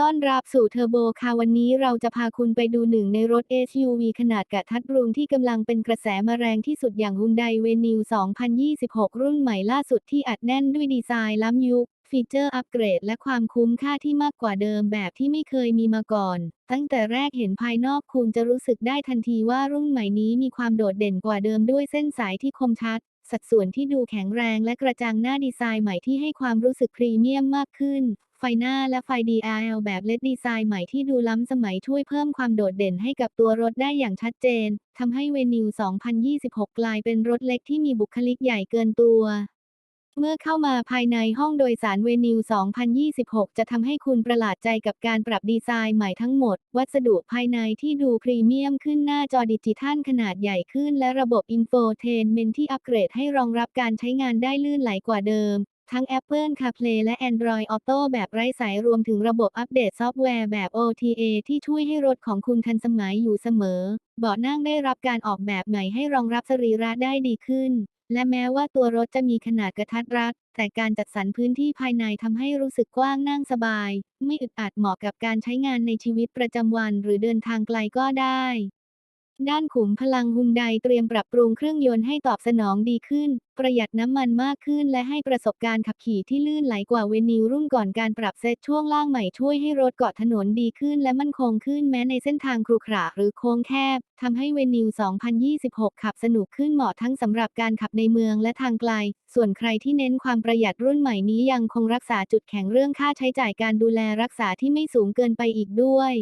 ต้อนรับสู่เทอร์โบค่ะวันนี้เราจะพาคุณไปดูหนึ่งในรถ SUV ขนาดกระทัดรัวที่กำลังเป็นกระแสมาแรงที่สุดอย่าง Hyundai Venue 2026 รุ่นใหม่ล่าสุดที่อัดแน่นด้วยดีไซน์ล้ำยุค ฟีเจอร์อัปเกรด และความคุ้มค่าที่มากกว่าเดิมแบบที่ไม่เคยมีมาก่อน ตั้งแต่แรกเห็นภายนอกคุณจะรู้สึกได้ทันทีว่ารุ่นใหม่นี้มีความโดดเด่นกว่าเดิมด้วยเส้นสายที่คมชัด สัดส่วนที่ดูแข็งแรงและกระจังหน้าดีไซน์ใหม่ที่ให้ความรู้สึกพรีเมียมมากขึ้น ฟหน้าและไฟ DRL แบบ LED ดีไซน์ใหม่ที่ดูล้ำสมัยช่วยเพิ่มความโดดเด่นให้กับตัวรถได้อย่างชัดเจน ทำให้เวนิว 2026 กลายเป็นรถเล็กที่มีบุคลิกใหญ่เกินตัวเมื่อเข้ามาภายในห้องโดยสารเวนิว 2026 จะทำให้คุณประหลาดใจกับการปรับดีไซน์ใหม่ทั้งหมด วัสดุภายในที่ดูพรีเมียมขึ้นหน้าจอดิจิทัลขนาดใหญ่ขึ้นและระบบอินโฟเทนเมนที่อัปเกรดให้รองรับการใช้งานได้ลื่นไหลกว่าเดิม ทั้ง Apple CarPlay และ Android Auto แบบไร้สายรวมถึงระบบอัปเดตซอฟต์แวร์แบบ OTA ที่ช่วยให้รถของคุณทันสมัยอยู่เสมอ เบาะนั่งได้รับการออกแบบใหม่ให้รองรับสรีระได้ดีขึ้น และแม้ว่าตัวรถจะมีขนาดกระทัดรัด แต่การจัดสรรพื้นที่ภายในทำให้รู้สึกกว้างนั่งสบาย ไม่อึดอัดเหมาะกับการใช้งานในชีวิตประจำวัน หรือเดินทางไกลก็ได้ ด้านขุมพลังฮุนไดเตรียมปรับปรุงเครื่องยนต์ให้ตอบสนองดีขึ้น ประหยัดน้ำมันมากขึ้น และให้ประสบการณ์ขับขี่ที่ลื่นไหลกว่าเวนิวรุ่นก่อนการปรับเซตช่วงล่างใหม่ช่วยให้รถเกาะถนนดีขึ้น และมั่นคงขึ้นแม้ในเส้นทางครุขระหรือโค้งแคบทำให้เวนิว 2026 ขับสนุกขึ้นเหมาะทั้งสำหรับการขับในเมืองและทางไกล ส่วนใครที่เน้นความประหยัดรุ่นใหม่นี้ยังคงรักษาจุดแข็งเรื่องค่าใช้จ่ายการดูแลรักษาที่ไม่สูงเกินไปอีกด้วย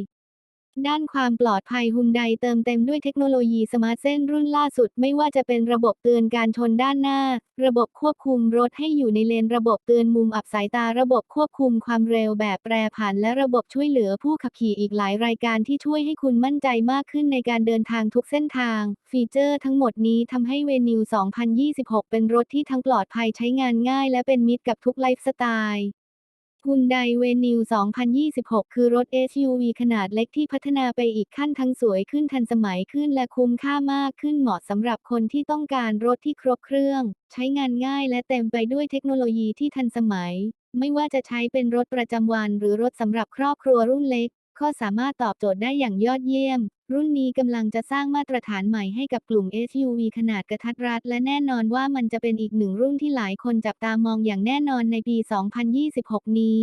ด้านความปลอดภัยฮุนไดเติมเต็มด้วยเทคโนโลยีสมาร์ทเส้นรุ่นล่าสุด ไม่ว่าจะเป็นระบบเตือนการชนด้านหน้า ระบบควบคุมรถให้อยู่ในเลนระบบเตือนมุมอับสายตาระบบควบคุมความเร็วแบบแปรผัน และระบบช่วยเหลือผู้ขับขี่อีกหลายรายการที่ช่วยให้คุณมั่นใจมากขึ้นในการเดินทางทุกเส้นทาง ฟีเจอร์ทั้งหมดนี้ทำให้เวนิว 2026 เป็นรถที่ทั้งปลอดภัยใช้งานง่าย และเป็นมิตรกับทุกไลฟ์สไตล์ุนไดเวนิว 2026 คือรถ SUV ขนาดเล็กที่พัฒนาไปอีกขั้นทั้งสวยขึ้นทันสมัยขึ้นและคุ้มค่ามากขึ้นเหมาะสำหรับคนที่ต้องการรถที่ครบเครื่อง ใช้งานง่ายและเต็มไปด้วยเทคโนโลยีที่ทันสมัย ไม่ว่าจะใช้เป็นรถประจำวันหรือรถสำหรับครอบครัวรุ่นเล็ก ก็สามารถตอบโจทย์ได้อย่างยอดเยี่ยม รุ่นนี้กำลังจะสร้างมาตรฐานใหม่ให้กับกลุ่ม SUV ขนาดกระทัดรัด และแน่นอนว่ามันจะเป็นอีกหนึ่งรุ่นที่หลายคนจับตามองอย่างแน่นอนในปี 2026 นี้